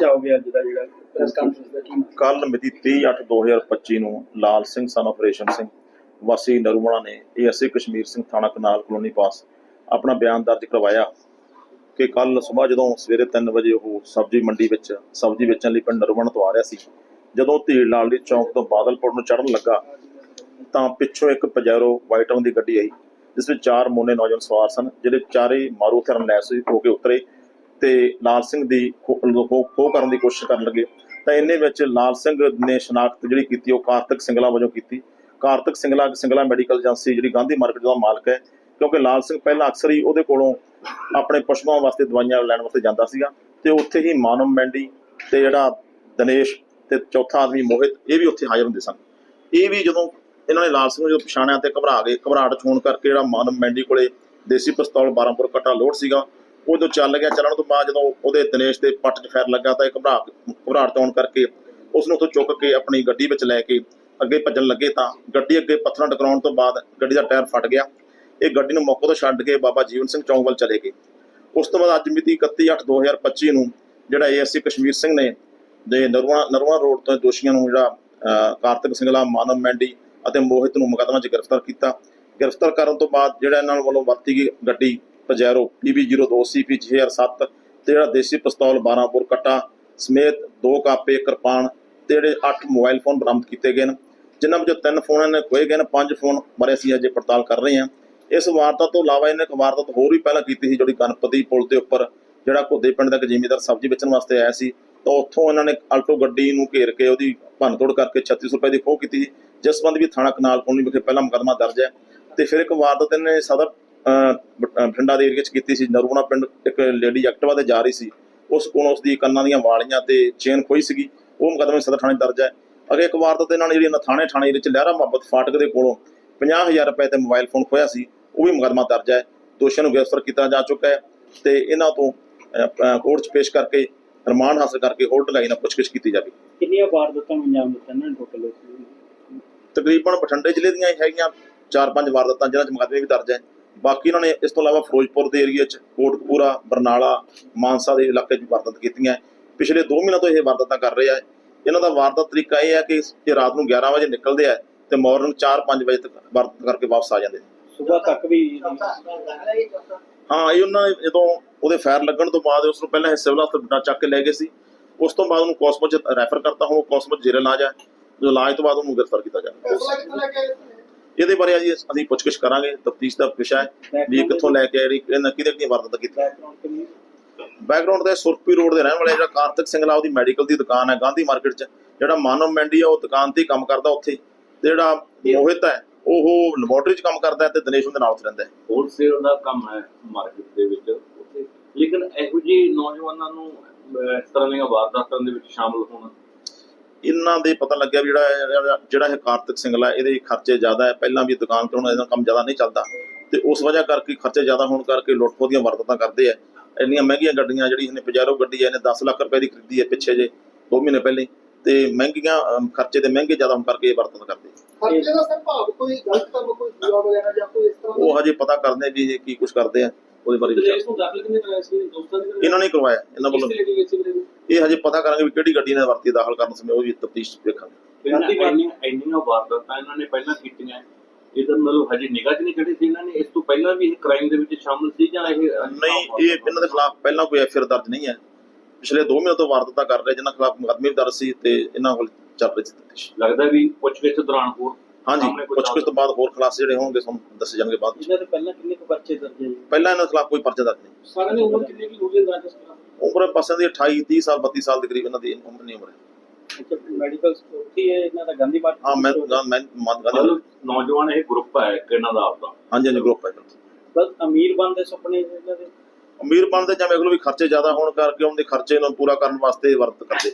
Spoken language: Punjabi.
ਜਾਓਗੇ ਅੱਜ ਦਾ ਜਿਹੜਾ ਪ੍ਰੈਸ ਕਾਨਫਰੰਸ ਦਾ ਕੀ? ਕੱਲ ਮਿਤੀ 30/8/2025 ਨੂੰ ਲਾਲ ਸਿੰਘ ਸਨ of ਸਿੰਘ ਵਾਸੀ ਨਰੂਮਣਾ ਨੇ ਏਐਸਏ ਕਸ਼ਮੀਰ ਸਿੰਘ ਥਾਣਾ ਕਨਾਲ ਕਲੋਨੀ ਪਾਸ ਆਪਣਾ ਬਿਆਨ ਦਰਜ ਕਰਵਾਇਆ ਕਿ ਕੱਲ ਸਵੇਰ ਜਦੋਂ ਸਵੇਰੇ 3 ਵਜੇ ਉਹ ਸਬਜ਼ੀ ਮੰਡੀ ਵਿੱਚ, ਸਬਜ਼ੀ ਵੇਚਣ ਲਈ ਪਿੰਡ ਨਰੂਮਣਾ ਤੋਂ ਆ ਰਿਹਾ ਸੀ, ਜਦੋਂ ਧੀੜ ਲਾਲੀ ਚੌਂਕ ਤੋਂ ਬਾਦਲਪੁਰ ਨੂੰ ਚੜਨ ਲੱਗਾ ਤਾਂ ਪਿੱਛੋਂ ਇੱਕ ਪਜੈਰੋ ਵਾਈਟ ਰੰਗ ਦੀ ਗੱਡੀ ਆਈ, ਜਿਸ ਵਿੱਚ ਚਾਰ ਮੋਨੇ ਨੌਜਵਾਨ ਸਵਾਰ ਸਨ, ਜਿਹੜੇ ਚਾਰੇ ਮਾਰੂ ਹਥਿਆਰਾਂ ਲੈਸ ਹੋ ਕੇ ਉਤਰੇ ਤੇ ਲਾਲ ਸਿੰਘ ਦੀ ਖੋਹ ਕਰਨ ਦੀ ਕੋਸ਼ਿਸ਼ ਕਰਨ ਲੱਗੇ। ਤਾਂ ਇੰਨੇ ਵਿੱਚ ਲਾਲ ਸਿੰਘ ਨੇ ਸ਼ਨਾਖਤ ਜਿਹੜੀ ਕੀਤੀ, ਉਹ ਕਾਰਤਿਕ ਸਿੰਗਲਾ ਵਜੋਂ ਕੀਤੀ। ਕਾਰਤਿਕ ਸਿੰਗਲਾ ਸਿੰਗਲਾ ਮੈਡੀਕਲ ਏਜੰਸੀ ਜਿਹੜੀ ਗਾਂਧੀ ਮਾਰਕੀਟ ਦਾ ਮਾਲਕ ਹੈ, ਕਿਉਂਕਿ ਲਾਲ ਸਿੰਘ ਪਹਿਲਾਂ ਅਕਸਰ ਹੀ ਉਹਦੇ ਕੋਲੋਂ ਆਪਣੇ ਪਸ਼ੂਆਂ ਵਾਸਤੇ ਦਵਾਈਆਂ ਲੈਣ ਵਾਸਤੇ ਜਾਂਦਾ ਸੀਗਾ ਤੇ ਉੱਥੇ ਹੀ ਮਾਨਵ ਮੈਂਡੀ ਤੇ ਜਿਹੜਾ ਦਿਨੇਸ਼ ਤੇ ਚੌਥਾ ਆਦਮੀ ਮੋਹਿਤ ਇਹ ਵੀ ਉੱਥੇ ਹਾਜ਼ਰ ਹੁੰਦੇ ਸਨ। ਇਹ ਵੀ ਜਦੋਂ ਇਹਨਾਂ ਨੇ ਲਾਲ ਸਿੰਘ ਨੂੰ ਜਦੋਂ ਪਛਾਣਿਆ ਤੇ ਘਬਰਾ ਗਏ, ਘਬਰਾਹਟ 'ਚ ਹੋਣ ਕਰਕੇ ਜਿਹੜਾ ਮਾਨਵ ਮੈਂਡੀ ਕੋਲੇ ਦੇਸੀ ਪਿਸਤੌਲ 12 ਕੱਟਾ ਲੋਡ ਸੀਗਾ, ਉਹ ਜਦੋਂ ਚੱਲ ਗਿਆ ਚੱਲਣ ਤੋਂ ਬਾਅਦ ਜਦੋਂ ਉਹਦੇ ਦਿਨੇਸ਼ ਦੇ ਪੱਟ 'ਚ ਫੈਰ ਲੱਗਾ ਤਾਂ ਇਹ ਘਬਰਾ ਘਬਰਾਹਟ 'ਚ ਹੋਣ ਕਰਕੇ ਉਸ ਨੂੰ ਉੱਥੋਂ ਚੁੱਕ ਕੇ ਆਪਣੀ ਗੱਡੀ ਵਿੱਚ ਲੈ ਕੇ ਅੱਗੇ ਭੱਜਣ ਲੱਗੇ ਤਾਂ ਗੱਡੀ ਅੱਗੇ ਪੱਥਰਾਂ ਟਕਰਾਉਣ ਤੋਂ ਬਾਅਦ ਗੱਡੀ ਦਾ ਟਾਇਰ ਫਟ ਗਿਆ। ਇਹ ਗੱਡੀ ਨੂੰ ਮੌਕੇ ਤੋਂ ਛੱਡ ਕੇ ਬਾਬਾ ਜੀਵਨ ਸਿੰਘ ਚੌਂਕ ਵੱਲ ਚਲੇ ਗਏ। ਉਸ ਤੋਂ ਬਾਅਦ ਅੱਜ ਮਿਤੀ 31/8/2025 ਨੂੰ ਜਿਹੜਾ ਏਐਸਸੀ ਕਸ਼ਮੀਰ ਸਿੰਘ ਨੇ ਦੇ ਨਰਵਾ ਨਰਵਾ ਰੋਡ ਤੋਂ ਦੋਸ਼ੀਆਂ ਨੂੰ ਜਿਹੜਾ ਕਾਰਤਿਕ ਸਿੰਘਲਾ ਮਾਨਵ ਮੈਂਡੀ ਅਤੇ ਮੋਹਿਤ ਨੂੰ ਮੁਕੱਦਮਾ 'ਚ ਗ੍ਰਿਫਤਾਰ ਕੀਤਾ। ਗ੍ਰਿਫਤਾਰ ਕਰਨ ਤੋਂ ਬਾਅਦ ਜਿਹੜਾ ਇਹਨਾਂ ਵੱਲੋਂ ਵਰਤੀ ਗਈ ਗੱਡੀ ਪਜੈਰੋ PB02 CP 6007 ਤੇ ਜਿਹੜਾ ਦੇਸੀ ਪਿਸਤੌਲ 12 ਬੋਰ ਕੱਟਾ ਸਮੇਤ ਦੋ ਕਾਪੇ ਕਿਰਪਾਨ ਤੇ ਜਿਹੜੇ 8 ਮੋਬਾਈਲ ਫੋਨ ਬਰਾਮਦ ਕੀਤੇ ਗਏ ਨੇ। ਜਿਨ੍ਹਾਂ ਵਿੱਚੋਂ ਤਿੰਨ ਫੋਨ ਇਹਨੇ ਖੋਏ ਗਏ ਨੇ, ਪੰਜ ਫੋਨ ਬਾਰੇ ਅਸੀਂ ਅਜੇ ਪੜਤਾਲ ਕਰ ਰਹੇ ਹਾਂ। ਇਸ ਵਾਰਦਾਤ ਤੋਂ ਇਲਾਵਾ ਇਹਨੇ ਇੱਕ ਵਾਰਦਾਤ ਹੋਰ ਵੀ ਪਹਿਲਾਂ ਕੀਤੀ ਸੀ, ਜਿਹੜੀ ਗਣਪਤੀ ਪੁਲ ਦੇ ਉੱਪਰ ਜਿਹੜਾ ਘੋਦੇ ਪਿੰਡ ਦਾ ਇੱਕ ਜ਼ਿਮੀਂਦਾਰ ਸਬਜ਼ੀ ਵੇਚਣ ਵਾਸਤੇ ਆਇਆ ਸੀ। ਤਾਂ ਉੱਥੋਂ ਇਹਨਾਂ ਨੇ ਆਲਟੋ ਗੱਡੀ ਨੂੰ ਘੇਰ ਕੇ ਉਹਦੀ ਭੰਨਤੋੜ ਕਰਕੇ 3600 ਰੁਪਏ ਦੀ ਖੋਹ ਕੀਤੀ ਸੀ, ਜਿਸ ਸੰਬੰਧ ਵੀ ਥਾਣਾ ਕਨਾਲ ਕਲੋਨੀ ਵਿਖੇ ਪਹਿਲਾ ਮੁਕੱਦਮਾ ਦਰਜ ਹੈ। ਤੇ ਫਿਰ ਇੱਕ ਵਾਰਦਾਤ ਇਹਨੇ ਸਦਰ ਬਠਿੰਡਾ ਦੇ ਏਰੀਆ 'ਚ ਕੀਤੀ ਸੀ, ਨਰੂਣਾ ਪਿੰਡ ਇੱਕ ਲੇਡੀ ਐਕਟਿਵਾ ਤੇ ਜਾ ਰਹੀ ਸੀ। ਉਸ ਕੋਲੋਂ ਉਸ ਦੀ ਕੰਨਾਂ ਦੀਆਂ ਵਾਲੀਆਂ ਤੇ ਚੇਨ ਖੋਈ ਸੀਗੀ। ਉਹ ਮੁਕੱਦਮੇ ਸਦਰ ਥਾਣੇ ਦਰਜ ਹੈ। ਅਗੇ ਇੱਕ ਵਾਰਦਾਤ ਇਹਨਾਂ ਨੇ ਜਿਹੜੀ ਨਥਾਣੇ ਥਾਣੇ ਵਿੱਚ ਲਹਿਰਾ ਮੁਹੱਬਤ ਫਾਟਕ ਦੇ ਕੋਲੋਂ 50000 ਰੁਪਏ ਤੇ ਮੋਬਾਈਲ ਫੋਨ ਖੋਇਆ ਸੀ ਉਹ ਵੀ ਮੁਕੱਦਮਾ ਦਰਜ ਹੈ। ਦੋਸ਼ੀਆਂ ਨੂੰ ਗ੍ਰਿਫਤਾਰ ਕੀਤਾ ਜਾ ਚੁੱਕਾ ਹੈ ਤੇ ਇਹਨਾਂ ਤੋਂ ਕੋਰਟ 'ਚ ਪੇਸ਼ ਕਰਕੇ ਰਿਮਾਂਡ ਹਾਸਲ ਕਰਕੇ ਹੋਲਡ ਲਾਈ ਨਾਲ ਪੁੱਛਗਿੱਛ ਕੀਤੀ ਜਾਵੇ ਕਿੰਨੀਆਂ ਵਾਰਦਾਤਾਂ ਨੂੰ ਅੰਜਾਮ ਦਿੱਤਾ ਇਹਨਾਂ ਨੇ ਟੋਟਲ? ਤਕਰੀਬਨ ਬਠਿੰਡੇ ਜ਼ਿਲ੍ਹੇ ਦੀਆਂ ਹੈਗੀਆਂ ਚਾਰ ਪੰਜ ਵਾਰਦਾਤਾਂ ਜਿਨ੍ਹਾਂ 'ਚ ਮੁਕੱਦਮੇ ਵੀ ਦਰਜ ਹੈ। ਬਾਕੀ ਇਹਨਾਂ ਨੇ ਇਸ ਤੋਂ ਇਲਾਵਾ ਫਿਰੋਜ਼ਪੁਰ ਦੇ ਏਰੀਆ 'ਚ ਕੋਟਕਪੂਰਾ ਬਰਨਾਲਾ ਮਾਨਸਾ ਦੇ ਇਲਾਕੇ 'ਚ ਵਾਰਦਾਤ ਕੀਤੀਆਂ। ਪਿਛਲੇ 2 ਮਹੀਨਿਆਂ ਤੋਂ ਇਹ ਵਾਰਦਾਤਾਂ ਕਰ ਰਹੇ ਆ ਇਹਨਾਂ ਦਾ ਵਾਰਦਾਤ ਤਰੀਕਾ ਇਹ ਹੈ ਕਿ ਇਹ ਰਾਤ ਨੂੰ 11 ਵਜੇ ਨਿਕਲਦੇ ਆ ਤੇ ਮਾਰਨਿੰਗ 4-5 ਵਜੇ ਤੱਕ ਵਾਰਦਾਤ ਕਰਕੇ ਵਾਪਸ ਆ ਜਾਂਦੇ ਸਵੇਰ ਤੱਕ ਵੀ ਹਾਂ ਇਹ ਉਹਨਾਂ ਨੇ ਜਦੋਂ ਉਹਦੇ ਫਾਇਰ ਲੱਗਣ ਤੋਂ ਬਾਅਦ ਉਸ ਨੂੰ ਪਹਿਲਾਂ ਇਹ ਸਿਵਲ ਹਸਪਤਾਲ ਚੱਕ ਕੇ ਲੈ ਗਏ ਸੀ। ਉਸ ਤੋਂ ਬਾਅਦ ਉਹਨੂੰ ਕੋਸਮੋ ਚ ਰੈਫਰ ਕਰਤਾ ਹੁਣ ਕੋਸਮੋ ਜੇਰੇ ਇਲਾਜ ਹੈ ਜੋ ਇਲਾਜ ਤੋਂ ਬਾਅਦ ਉਹਨੂੰ ਗ੍ਰਿਫਤਾਰ ਕੀਤਾ ਜਾਵੇ। ਇਹਦੇ ਬਾਰੇ ਅਜੀ ਅਸੀਂ ਪੁੱਛਗਿੱਛ ਕਰਾਂਗੇ। ਤਫਤੀਸ਼ ਦਾ ਵਿਸ਼ਾ ਹੈ ਵੀ ਇਹ ਕਿੱਥੋਂ ਲੈ ਕੇ ਜਿਹੜੀ ਇਹਨਾਂ ਕਿਹਦੇ ਕਿਹਦੀਆਂ ਵਾਰਦਾਤਾਂ ਕੀਤੀਆਂ ਬੈਕਗ੍ਰਾਉਂਡ ਤੇ ਸੁਰਪੀ ਰੋਡ ਦੇ ਰਹਿਣ ਵਾਲੇ ਜਿਹੜਾ ਕਾਰਤਿਕ ਸਿੰਘਲਾ ਉਹਦੀ ਮੈਡੀਕਲ ਦੀ ਦੁਕਾਨ ਹੈ ਗਾਂਧੀ ਮਾਰਕੀਟ 'ਚ। ਜਿਹੜਾ ਮਾਨਵ ਮੈਂਡੀ ਆ ਉਹ ਦੁਕਾਨ ਤੇ ਕੰਮ ਕਰਦਾ ਉੱਥੇ। ਤੇ ਜਿਹੜਾ ਮੋਹਿਤ ਹੈ ਉਹ ਲੈਬੋਰਟਰੀ 'ਚ ਕੰਮ ਕਰਦਾ ਤੇ ਦਿਨੇਸ਼ ਉਹਦੇ ਨਾਲ ਉੱਥੇ ਰਹਿੰਦਾ ਹੈ। ਹੋਲਸੇਲ ਦਾ ਕੰਮ ਹੈ ਮਾਰਕੀਟ ਦੇ ਵਿੱਚ ਉੱਥੇ। ਲੇਕਿਨ ਇਹੋ ਜਿਹੇ ਨੌਜਵਾਨਾਂ ਨੂੰ ਇਸ ਤਰ੍ਹਾਂ ਦੀਆਂ ਵਾਰਦਾਤਾਂ ਦੇ ਵਿੱਚ ਸ਼ਾਮਲ ਹੋਣਾ। ਇਹਨਾਂ ਦੇ ਪਤਾ ਲੱਗਿਆ ਵੀ ਜਿਹੜਾ ਜਿਹੜਾ ਇਹ ਕਾਰਤਿਕ ਸਿੰਘਲਾ ਇਹਦੇ ਖਰਚੇ ਜ਼ਿਆਦਾ ਹੈ। ਪਹਿਲਾਂ ਵੀ ਦੁਕਾਨ ਤੇ ਹੁਣ ਇਹਦਾ ਕੰਮ ਜ਼ਿਆਦਾ ਨਹੀਂ ਚੱਲਦਾ। ਤੇ ਉਸ ਵਜ੍ਹਾ ਕਰਕੇ ਖਰਚੇ ਜ਼ਿਆਦਾ ਹੋਣ ਕਰਕੇ ਲੁੱਟ ਦੀਆਂ ਵਾਰਦਾਤਾਂ ਕਰਦੇ ਆ। ਇੰਨੀਆਂ ਮਹਿੰਗੀਆਂ ਗੱਡੀਆਂ ਜਿਹੜੀ ਇਹਨੇ ਪਜਾਰੋ ਗੱਡੀ ਇਹਨੇ 10 ਲੱਖ ਰੁਪਏ ਦੀ ਖਰੀਦੀ ਹੈ ਪਿੱਛੇ ਜੇ 2 ਮਹੀਨੇ ਪਹਿਲੇ। ਤੇ ਮਹਿੰਗੀਆਂ ਖਰਚੇ ਤੇ ਮਹਿੰਗੇ ਜ਼ਿਆਦਾ ਹੋਣ ਕਰਕੇ ਇਹ ਵਾਰਦਾਤਾਂ ਕਰਦੇ ਆ। ਖਰਚੇ ਦਾ ਸਰ ਭਾਵ ਕੋਈ ਗਲਤ ਕੰਮ ਕੋਈ ਜੂਆ ਵਗੈਰਾ ਜਾਂ ਕੋਈ ਇਸ ਤਰ੍ਹਾਂ ਦਾ? ਉਹ ਹਜੇ ਪਤਾ ਕਰਦੇ ਵੀ ਇਹ ਕੀ ਕੁਝ ਕਰਦੇ ਆ ਉਹਦੇ ਬਾਰੇ ਵਿਚਾਰ ਇਹਨਾਂ ਨੇ ਕਰਵਾਇਆ ਇਹਨਾਂ ਵੱਲੋਂ। ਇਹ ਹਜੇ ਪਤਾ ਕਰਾਂਗੇ ਵੀ ਕਿਹੜੀ ਗੱਡੀ ਨੇ ਵਰਤੀ ਦਾਖਲ ਕਰਨ ਸਮੇਂ ਉਹ ਵੀ ਤਫਤੀਸ਼ ਵੇਖਾਂਗੇ। ਇੰਨੀਆਂ ਇੰਨੀਆਂ ਵਾਰਦਾਤਾਂ ਇਹਨਾਂ ਨੇ ਪਹਿਲਾਂ ਕੀਤੀਆਂ। ਇਹਦਾ ਮਤਲਬ ਹਜੇ ਨਿਗਾਹ 'ਚ ਨਹੀਂ ਚੜੀ ਸੀ ਇਹਨਾਂ ਨੇ। ਇਸ ਤੋਂ ਪਹਿਲਾਂ ਵੀ ਇਹ ਕ੍ਰਾਈਮ ਦੇ ਵਿੱਚ ਸ਼ਾਮਲ ਸੀ ਜਾਂ ਇਹ ਨਹੀਂ ਇਹ ਇਹਨਾਂ ਦੇ ਖਿਲਾਫ ਪਹਿਲਾਂ ਕੋਈ ਐਫਆਈਆਰ ਦਰਜ ਨਹੀਂ ਹੈ। ਪਿਛਲੇ 2 ਮਹੀਨੇ ਤੋਂ ਵਾਰਦਾਤਾਂ ਕਰ ਰਹੇ ਜਿਨ੍ਹਾਂ ਖਿਲਾਫ ਮੁਕੱਦਮੇ ਵੀ ਦਰਜ ਸੀ ਤੇ ਇਹਨਾਂ ਕੋਲ ਚੱਲ ਰਹੀ ਸੀ ਲੱਗਦਾ ਵੀ ਪੁੱਛਗਿੱਛ ਦੌਰਾਨ ਹੋਰ ਹਾਂਜੀ ਪੁੱਛਗਿੱਛ ਤੋਂ ਬਾਅਦ ਹੋਰ ਖੁਲਾਸੇ ਜਿਹੜੇ ਹੋਣਗੇ ਤੁਹਾਨੂੰ ਦੱਸੇ ਜਾਣਗੇ ਬਾਅਦ ਵਿੱਚ। ਇਹਨਾਂ ਦੇ ਪਹਿਲਾਂ ਕਿੰਨੇ ਕੁ ਪਰਚੇ ਦਰਜ ਹੈ ਪਹਿਲਾਂ ਇਹਨਾਂ ਖਿਲਾਫ ਕੋਈ ਪਰਚਾ ਦਰਜ ਨਹੀਂ। ਸਾਰਿਆਂ ਦੀ ਉਮਰ ਕਿੰਨੀ ਕੀ ਹੋਈ ਅੰਦਾਜ਼ਾ ਉਮਰ ਪਾਸਿਆਂ ਦੀ 28 30 ਸਾਲ 32 ਸਾਲ ਦੇ ਕਰੀਬ ਇਹਨਾਂ ਦੀ ਉਮਰ ਨਹੀਂ ਉਮਰ ਹੈ। ਮੈਡੀਕਲ ਸਟੋਰੀ ਹੈ ਇਹਨਾਂ ਦਾ ਗਾਂਧੀ ਮਾਰਕੀਟ ਹਾਂ ਮੈਂ ਮੈਂ ਮੈਂ ਮੰਨ ਗੱਲ ਮਤਲਬ ਨੌਜਵਾਨ ਇਹ ਗਰੁੱਪ ਹੈ ਇੱਕ ਇਹਨਾਂ ਦਾ ਆਪਦਾ? ਹਾਂਜੀ ਹਾਂਜੀ ਗਰੁੱਪ ਹੈ ਬਸ ਅਮੀਰ ਬਣਦੇ ਸੁਪਨੇ ਇਹਨਾਂ ਦੇ। ਅਮੀਰ ਬਣਦੇ ਜਾਂ ਵੇਖ ਲਓ ਵੀ ਖਰਚੇ ਜ਼ਿਆਦਾ ਹੋਣ ਕਰਕੇ ਉਹਦੇ ਖਰਚੇ ਨੂੰ ਪੂਰਾ ਕਰਨ ਵਾਸਤੇ ਵਰਤ ਕਰਦੇ।